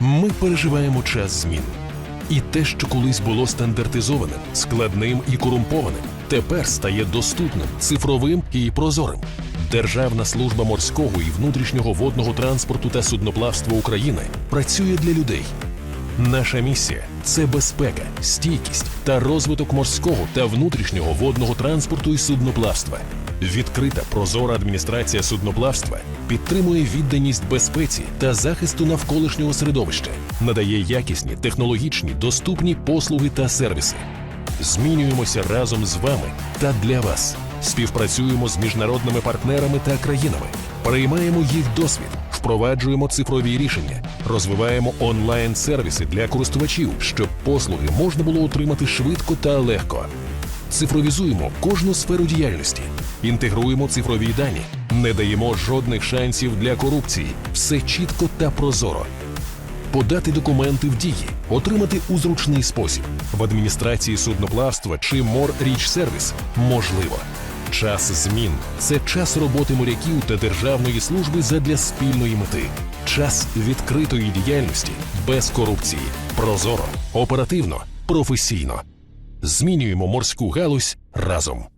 Ми переживаємо час змін. І те, що колись було стандартизованим, складним і корумпованим, тепер стає доступним, цифровим і прозорим. Державна служба морського і внутрішнього водного транспорту та судноплавства України працює для людей. Наша місія це безпека, стійкість та розвиток морського та внутрішнього водного транспорту і судноплавства. Відкрита прозора адміністрація судноплавства підтримує відданість безпеці та захисту навколишнього середовища, надає якісні, технологічні, доступні послуги та сервіси. Змінюємося разом з вами та для вас. Співпрацюємо з міжнародними партнерами та країнами, переймаємо їх досвід, впроваджуємо цифрові рішення, розвиваємо онлайн-сервіси для користувачів, щоб послуги можна було отримати швидко та легко. Цифровізуємо кожну сферу діяльності, інтегруємо цифрові дані, не даємо жодних шансів для корупції. Все чітко та прозоро. Подати документи в дії, отримати у зручний спосіб. В адміністрації судноплавства чи Морріч-сервіс можливо. Час змін. Це час роботи моряків та державної служби задля спільної мети. Час відкритої діяльності без корупції, прозоро, оперативно, професійно. Змінюємо морську галузь разом.